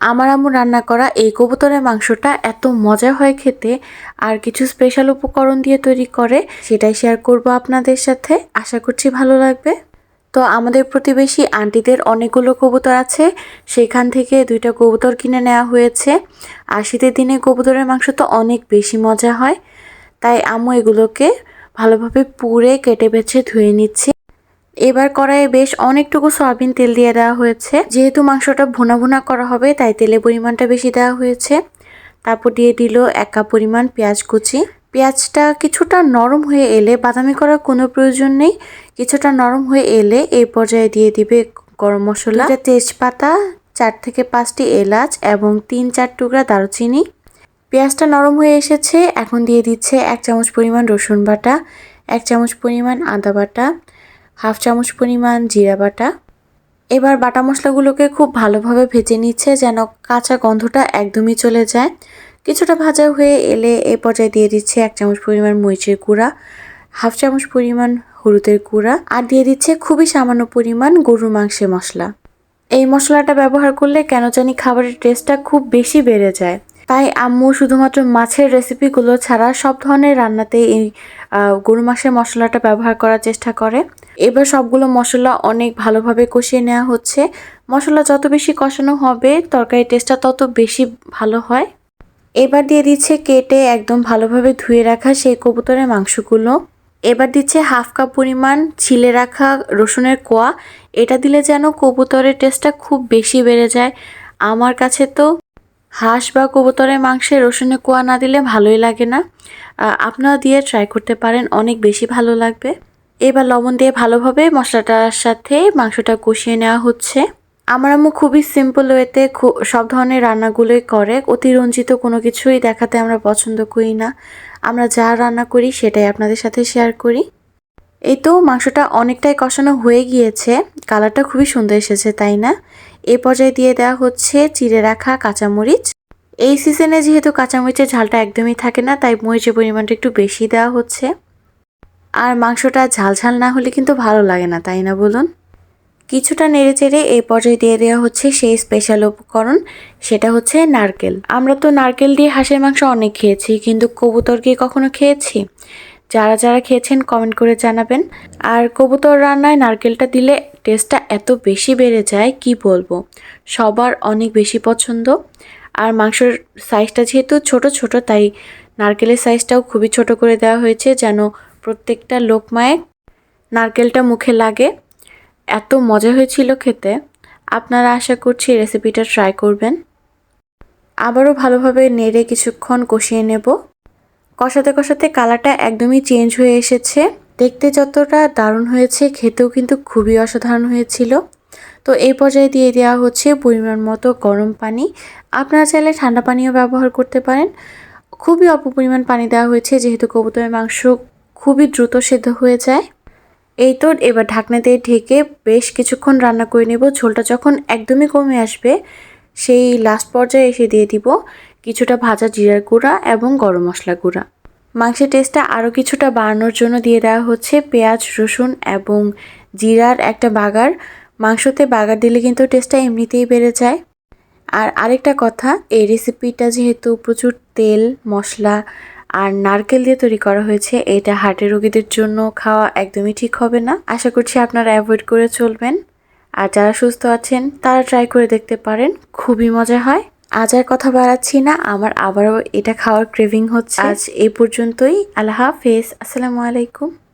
আমার আম্মু রান্না করা এই কবুতরের মাংসটা এত মজা হয় খেতে আর কিছু স্পেশাল উপকরণ দিয়ে তৈরি করে, সেটাই শেয়ার করব আপনাদের সাথে। আশা করছি ভালো লাগবে। তো আমাদের প্রতিবেশী আন্টিদের অনেকগুলো কবুতর আছে, সেখান থেকে দুইটা কবুতর কিনে নেওয়া হয়েছে। আর শীতের দিনে কবুতরের মাংস তো অনেক বেশি মজা হয়, তাই আম্মু এগুলোকে ভালোভাবে পুড়ে কেটে বেছে ধুয়ে নিচ্ছি। এবার কড়াইয়ে বেশ অনেকটুকু সয়াবিন তেল দিয়ে দেওয়া হয়েছে। যেহেতু মাংসটা ভুনা ভুনা করা হবে, তাই তেলের পরিমাণটা বেশি দেওয়া হয়েছে। তারপর দিয়ে দিল এক কাপ পরিমাণ পেঁয়াজ কুচি। পেঁয়াজটা কিছুটা নরম হয়ে এলে বাদামি করার কোনো প্রয়োজন নেই, কিছুটা নরম হয়ে এলে এই পর্যায়ে দিয়ে দিবে গরম মশলা। তেজপাতা, চার থেকে পাঁচটি এলাচ এবং তিন চার টুকরা দারুচিনি। পেঁয়াজটা নরম হয়ে এসেছে, এখন দিয়ে দিচ্ছে এক চামচ পরিমাণ রসুন বাটা, এক চামচ পরিমাণ আদা বাটা হাফ চামচ পরিমাণ জিরা বাটা। এবার বাটা মশলাগুলোকে খুব ভালোভাবে ভেজে নিচ্ছে যেন কাঁচা গন্ধটা একদমই চলে যায়। কিছুটা ভাজা হয়ে এলে এ পর্যায়ে দিয়ে দিচ্ছে এক চামচ পরিমাণ মরিচের গুঁড়া, হাফ চামচ পরিমাণ হলুদের গুঁড়া আর দিয়ে দিচ্ছে খুবই সামান্য পরিমাণ গরুর মাংসের মশলা। এই মশলাটা ব্যবহার করলে কেন জানি খাবারের টেস্টটা খুব বেশি বেড়ে যায়। তাই আম্মু শুধুমাত্র মাছের রেসিপিগুলো ছাড়া সব ধরনের রান্নাতে এই গরু মাংসের মশলাটা ব্যবহার করার চেষ্টা করে। এবার সবগুলো মশলা অনেক ভালোভাবে কষিয়ে নেওয়া হচ্ছে। মশলা যত বেশি কষানো হবে, তরকারির টেস্টটা তত বেশি ভালো হয়। এবার দিয়ে দিচ্ছে কেটে একদম ভালোভাবে ধুয়ে রাখা সেই কবুতরের মাংসগুলো। এবার দিচ্ছে হাফ কাপ পরিমাণ ছিলে রাখা রসুনের কোয়া। এটা দিলে যেন কবুতরের টেস্টটা খুব বেশি বেড়ে যায়। আমার কাছে তো হাঁস বা কবুতরের মাংসে রসুনের কোয়া না দিলে ভালোই লাগে না। আপনারা দিয়ে ট্রাই করতে পারেন, অনেক বেশি ভালো লাগবে। এবার লবণ দিয়ে ভালোভাবে মশলাটার সাথে মাংসটা কষিয়ে নেওয়া হচ্ছে। আমার আম্মু খুবই সিম্পল ওয়েতে সব ধরনের রান্নাগুলোই করে। অতিরঞ্জিত কোনো কিছুই দেখাতে আমরা পছন্দ করি না। আমরা যা রান্না করি সেটাই আপনাদের সাথে শেয়ার করি। এই তো মাংসটা অনেকটাই কষানো হয়ে গিয়েছে। কালারটা খুবই সুন্দর এসেছে, তাই না? এ পর্যায়ে দিয়ে দেওয়া হচ্ছে চিড়ে রাখা কাঁচামরিচ। এই সিজনে যেহেতু কাঁচামরিচের ঝালটা একদমই থাকে না, তাই মরিচের পরিমাণটা একটু বেশি দেওয়া হচ্ছে। আর মাংসটা ঝাল ঝাল না হলে কিন্তু ভালো লাগে না, তাই না বলুন? কিছুটা নেড়ে চেড়ে এই পর্যায়ে দিয়ে দেওয়া হচ্ছে সেই স্পেশাল উপকরণ, সেটা হচ্ছে নারকেল। আমরা তো নারকেল দিয়ে হাঁসের মাংস অনেক খেয়েছি, কিন্তু কবুতর কি কখনো খেয়েছি? যারা যারা খেয়েছেন কমেন্ট করে জানাবেন। আর কবুতর রান্নায় নারকেলটা দিলে টেস্টটা এত বেশি বেড়ে যায়, কি বলব? সবার অনেক বেশি পছন্দ। আর মাংসের সাইজটা যেহেতু ছোট ছোট, তাই নারকেলের সাইজটাও খুবই ছোট করে দেওয়া হয়েছে, যেন প্রত্যেকটা লোকমায় নারকেলটা মুখে লাগে। এত মজা হয়েছিল খেতে। আপনারা আশা করছি রেসিপিটা ট্রাই করবেন। আবারও ভালোভাবে নেড়ে কিছুক্ষণ কষিয়ে নেব। কষাতে কষাতে কালারটা একদমই চেঞ্জ হয়ে এসেছে। দেখতে যতটা দারুণ হয়েছে, খেতেও কিন্তু খুবই অসাধারণ হয়েছিল। তো এই পর্যায়ে দিয়ে দেওয়া হচ্ছে পরিমাণ মতো গরম পানি। আপনারা চাইলে ঠান্ডা পানিও ব্যবহার করতে পারেন। খুবই অল্প পরিমাণ পানি দেওয়া হয়েছে, যেহেতু কবুতরের মাংস খুবই দ্রুত সেদ্ধ হয়ে যায়। এই তো এবার ঢাকনা দিয়ে ঢেকে বেশ কিছুক্ষণ রান্না করে নেব। ঝোলটা যখন একদমই কমে আসবে, সেই লাস্ট পর্যায়ে এসে দিয়ে দিব কিছুটা ভাজা জিরার গুঁড়া এবং গরম মশলা গুঁড়া। মাংসের টেস্টটা আরও কিছুটা বাড়ানোর জন্য দিয়ে দেওয়া হচ্ছে পেঁয়াজ, রসুন এবং জিরার একটা বাগার। মাংসতে বাগার দিলে কিন্তু টেস্টটা এমনিতেই বেড়ে যায়। আর আরেকটা কথা, এই রেসিপিটা যেহেতু প্রচুর তেল, মশলা আর নারকেল দিয়ে তৈরি করা হয়েছে। এটা হার্টের রোগীদের জন্য খাওয়া একদমই ঠিক হবে না। আশা করছি আপনারা অ্যাভয়েড করে চলবেন। আর যারা সুস্থ আছেন, তারা ট্রাই করে দেখতে পারেন। খুবই মজা হয়। আজ আর কথা বাড়াচ্ছি না। আমার আবারও এটা খাওয়ার ক্রেভিং হচ্ছে। আজ এই পর্যন্তই। আল্লাহ হাফেজ। আসসালামু আলাইকুম।